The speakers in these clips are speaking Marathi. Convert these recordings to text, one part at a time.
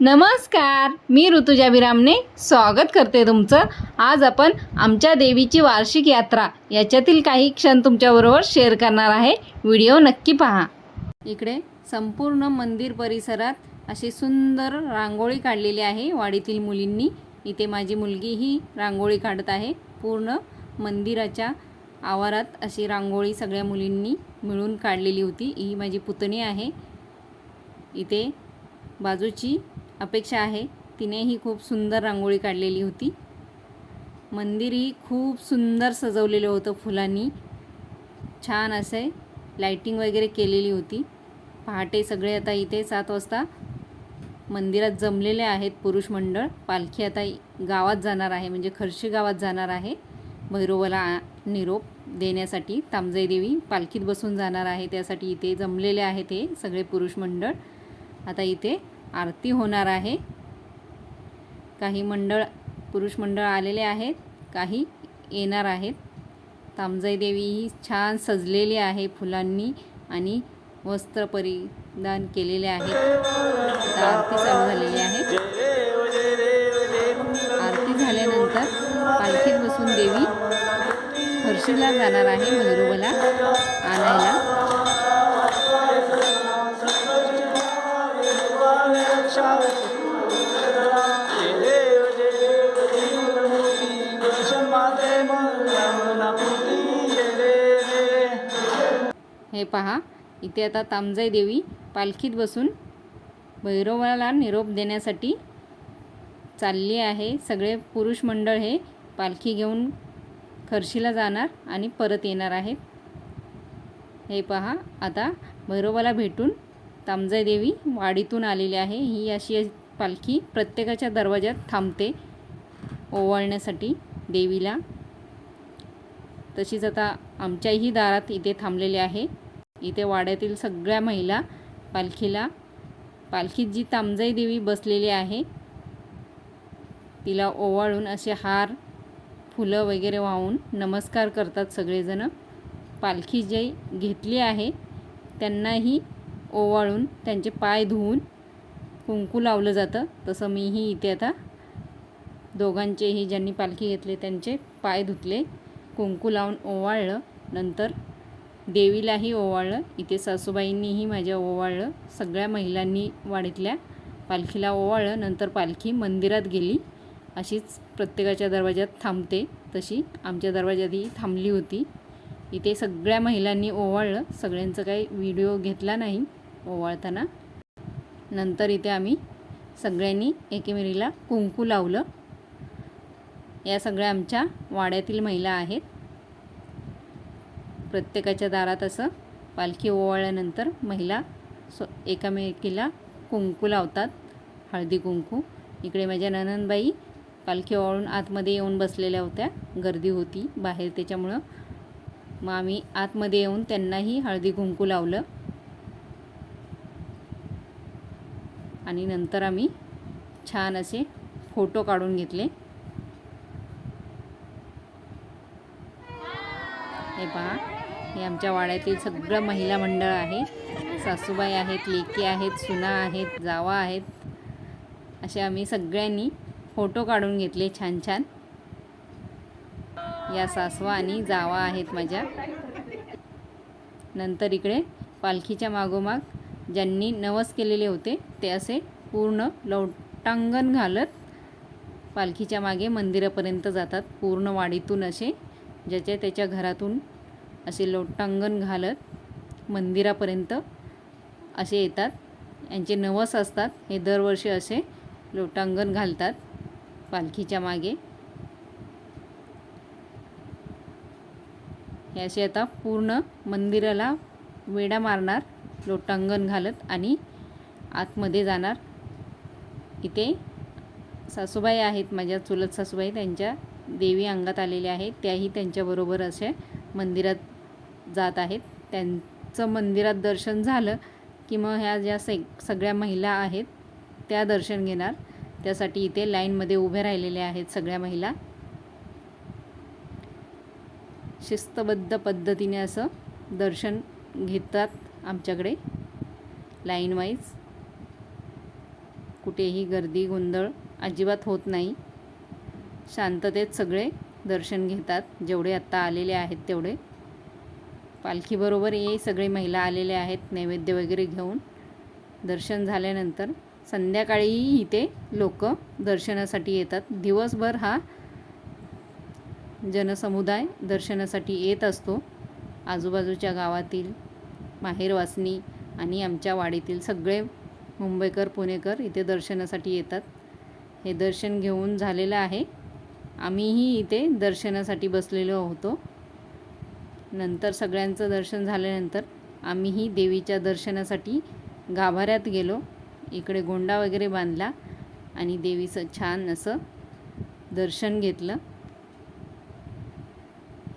नमस्कार मी ऋतुजा विरामने स्वागत करते तुमचं. आज आपण आमच्या देवीची वार्षिक यात्रा याच्यातील काही क्षण तुमच्याबरोबर शेअर करणार आहे. व्हिडिओ नक्की पहा. इकडे संपूर्ण मंदिर परिसरात अशी सुंदर रांगोळी काढलेली आहे वाडीतील मुलींनी. इथे माझी मुलगी ही रांगोळी काढत आहे. पूर्ण मंदिराच्या आवारात अशी रांगोळी सगळ्या मुलींनी मिळून काढलेली होती. ही माझी पुतणी आहे. इथे बाजूची अपेक्षा आहे. तिनेही खूप सुंदर रांगोळी काढलेली होती. मंदिरही खूप सुंदर सजवलेलं होतं फुलांनी. छान असे लाईटिंग वगैरे केलेली होती. पहाटे सगळे आता इथे सात वाजता मंदिरात जमलेले आहेत पुरुष मंडळ. पालखी आता गावात जाणार आहे म्हणजे खर्शी गावात जाणार आहे. भैरोबाला निरोप देण्यासाठी तामजाई देवी पालखीत बसून जाणार आहे. त्यासाठी इथे जमलेले आहेत हे सगळे पुरुष मंडळ. आता इथे आरती होणार आहे. काही मंडळ पुरुष मंडळ आलेले आहेत काही येणार आहेत. तामजाई देवी ही छान सजलेली आहे फुलांनी आणि वस्त्र परिधान केलेले आहेत आरती चालू झालेली आहे. आरती झाल्यानंतर पालखीत बसून देवी हर्षीला जाणार आहे भैरवला हे पहा. इथे आता तामजाई देवी पालखीत बसून भैरवाला निरोप देण्यासाठी चालली आहे. सगळे पुरुष मंडळ हे पालखी घेऊन खर्शीला जाणार आणि परत येणार आहेत. हे पहा. आता भैरवाला भेटून तामजाई देवी वाडीतून आलेली आहे. ही अशी पालखी प्रत्येकाच्या दरवाज्यात थांबते ओवाळण्यासाठी देवीला. तशीच आता आमच्याही दारात इथे थांबलेले आहे. इथे वाड्यातील सगळ्या महिला पालखीला पालखीत जी तामजाई देवी बसलेली आहे तिला ओवाळून असे हार फुलं वगैरे वाहून नमस्कार करतात सगळेजणं. पालखी जे घेतली आहे त्यांनाही ओवाळून त्यांचे पाय धुवून कुंकू लावलं जातं. तसं मीही इथे आता दोघांचेही ज्यांनी पालखी घेतली त्यांचे पाय धुतले कुंकू लावून ओवाळलं. नंतर देवीलाही ओवाळलं. इथे सासूबाईंनीही माझ्या ओवाळलं. सगळ्या महिलांनी वाडीतल्या पालखीला ओवाळलं. नंतर पालखी मंदिरात गेली. अशीच प्रत्येकाच्या दरवाज्यात थांबते. तशी आमच्या दरवाज्यातही थांबली होती. इथे सगळ्या महिलांनी ओवाळलं. सगळ्यांचं काही व्हिडिओ घेतला नाही ओवाळताना. नंतर इथे आम्ही सगळ्यांनी एकेमेरीला कुंकू लावलं. या सगळ्या आमच्या वाड्यातील महिला आहेत. प्रत्येकाच्या दारात असं पालखी ओवाळल्यानंतर महिला स्व एकामेकीला कुंकू लावतात. हळदी कुंकू. इकडे माझ्या ननंदबाई पालखी ओवाळून आतमध्ये येऊन बसलेल्या होत्या. गर्दी होती. बाहेर त्याच्यामुळं मग आम्ही आतमध्ये येऊन त्यांनाही हळदी कुंकू लावलं. आणि नंतर आम्ही छान असे फोटो काढून घेतले. हे पहा. हे आमच्या वाड्यातील सगळं महिला मंडळ आहे. सासूबाई आहेत लेकी आहेत सुना आहेत जावा आहेत. असे आम्ही सगळ्यांनी फोटो काढून घेतले छान छान. या सासवा आणि जावा आहेत माझ्या. नंतर इकडे पालखीच्या मागोमाग ज्यांनी नवस केलेले होते ते असे पूर्ण लौटांगण घालत पालखीच्या मागे मंदिरापर्यंत जातात. पूर्ण वाडीतून असे ज्याच्या त्याच्या घरातून असे लोटांगण घालत मंदिरापर्यंत असे येतात. यांचे नवस असतात. हे दरवर्षी असे लोटांगण घालतात पालखीच्या मागे. हे असे आता पूर्ण मंदिराला वेडा मारणार लोटांगण घालत आणि आतमध्ये जाणार. इथे सासूबाई आहेत. माझ्या चुलत सासूबाई त्यांच्या देवी अंगात आलेल्या आहेत त्याही त्यांच्याबरोबर असे मंदिरात जात आहेत. त्यांचं मंदिरात दर्शन झालं की मग ह्या ज्या से सगळ्या महिला आहेत त्या दर्शन घेणार. त्यासाठी इथे लाईनमध्ये उभे राहिलेल्या आहेत सगळ्या महिला. शिस्तबद्ध पद्धतीने असं दर्शन घेतात आमच्याकडे. लाईनवाईज कुठेही गर्दी गोंधळ अजिबात होत नाही. शांततेत सगळे दर्शन घेतात. जेवढे आत्ता आलेले आहेत तेवढे. पालखीबरोबर हे सगळे महिला आलेले आहेत नैवेद्य वगैरे घेऊन. दर्शन झाल्यानंतर संध्याकाळीही इथे लोक दर्शनासाठी येतात. दिवसभर हा जनसमुदाय दर्शनासाठी येत असतो. आजूबाजूच्या गावातील माहेरवासनी आणि आमच्या वाडीतील सगळे मुंबईकर पुणेकर इथे दर्शनासाठी येतात. हे दर्शन घेऊन झालेलं आहे. आम्हीही इथे दर्शनासाठी बसलेलो होतो. नंतर सगळ्यांचं दर्शन झाल्यानंतर आम्हीही देवीच्या दर्शनासाठी गाभाऱ्यात गेलो. इकडे गोंडा वगैरे बांधला आणि देवीचं छान असं दर्शन घेतलं.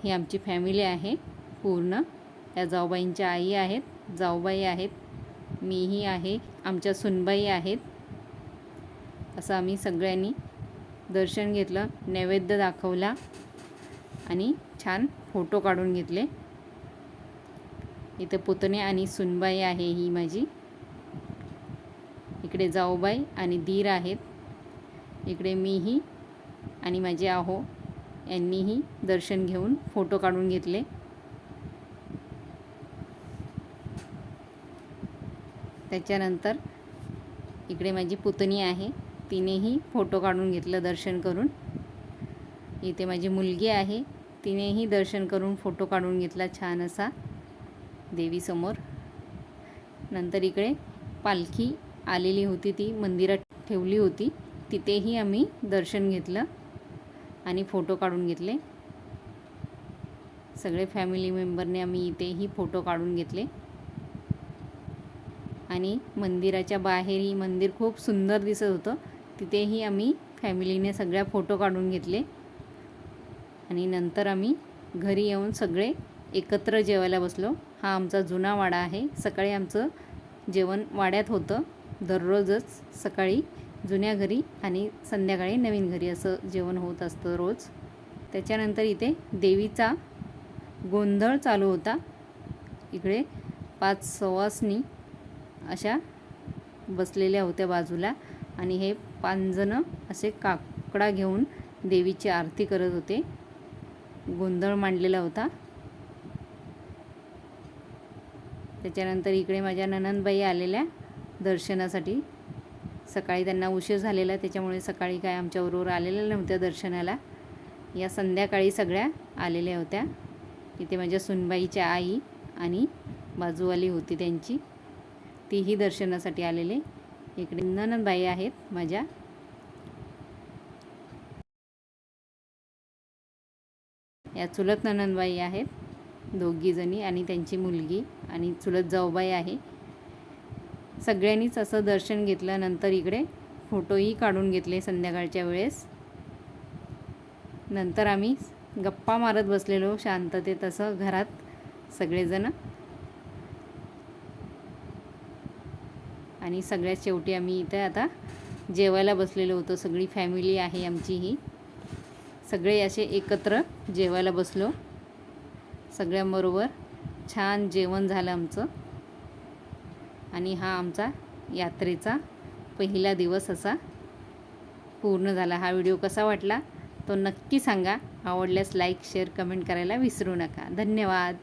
ही आमची फॅमिली आहे पूर्ण. या जाऊबाईंच्या आई आहेत जाऊबाई आहेत मीही आहे आमच्या सुनबाई आहेत. असं आम्ही सगळ्यांनी दर्शन घेतलं नैवेद्य दाखवला आणि छान फोटो काढून घेतले. इथं पुतणे आणि सुनबाई आहे ही माझी. इकडे जाऊबाई आणि दीर आहेत. इकडे मीही आणि माझे आहो यांनीही दर्शन घेऊन फोटो काढून घेतले. त्याच्यानंतर इकडे माझी पुतणी आहे. तिनेही फोटो काढून घेतलं दर्शन करून. इथे माझी मुलगी आहे. तिनेही दर्शन करून फोटो काढून घेतला छान असा देवीसमोर. नंतर इकडे पालखी आलेली होती ती मंदिरात ठेवली होती. तिथेही आम्ही दर्शन घेतलं आणि फोटो काढून घेतले. सगळे फॅमिली मेंबरने आम्ही इथेही फोटो काढून घेतले. आणि मंदिराच्या बाहेरही मंदिर खूप सुंदर दिसत होतं. तिथेही आम्ही फॅमिलीने सगळ्या फोटो काढून घेतले. आणि नंतर आम्ही घरी येऊन सगळे एकत्र जेवायला बसलो. हा आमचा जुना वाडा आहे. सकाळी आमचं जेवण वाड्यात होतं. दररोजच सकाळी जुन्या घरी आणि संध्याकाळी नवीन घरी असं जेवण होत असतं रोज. त्याच्यानंतर इथे देवीचा गोंधळ चालू होता. इकडे पाच सवासनी अशा बसलेल्या होत्या बाजूला. आणि हे पाचजणं असे काकडा घेऊन देवीची आरती करत होते. गोंधळ मांडलेला होता. त्याच्यानंतर इकडे माझ्या ननंदबाई आलेल्या दर्शनासाठी. सकाळी त्यांना उशीर झालेला त्याच्यामुळे सकाळी काय आमच्याबरोबर आलेल्या नव्हत्या दर्शनाला. या संध्याकाळी सगळ्या आलेल्या होत्या. इथे माझ्या सुनबाईच्या आई आणि बाजूवाली होती त्यांची. तीही दर्शनासाठी आलेले. इकडे ननंदबाई आहेत माझ्या. या चुलत ननंदबाई आहेत दोघीजणी आणि त्यांची मुलगी आणि चुलत जाऊबाई आहे. सगळ्यांनीच असं दर्शन घेतलं नंतर इकडे फोटोही काढून घेतले संध्याकाळच्या वेळेस. नंतर आम्ही गप्पा मारत बसलेलो शांततेत असं घरात सगळेजण. आणि सगळ्यात शेवटी आम्ही इथं आता जेवायला बसलेलो होतो. सगळी फॅमिली आहे आमची ही सगळे असे एकत्र जेवायला बसलो. सगळ्यांबरोबर छान जेवण झालं आमचं. आणि हा आमचा यात्रेचा पहिला दिवस असा पूर्ण झाला. हा व्हिडिओ कसा वाटला तो नक्की सांगा. आवडल्यास लाईक शेअर कमेंट करायला विसरू नका. धन्यवाद.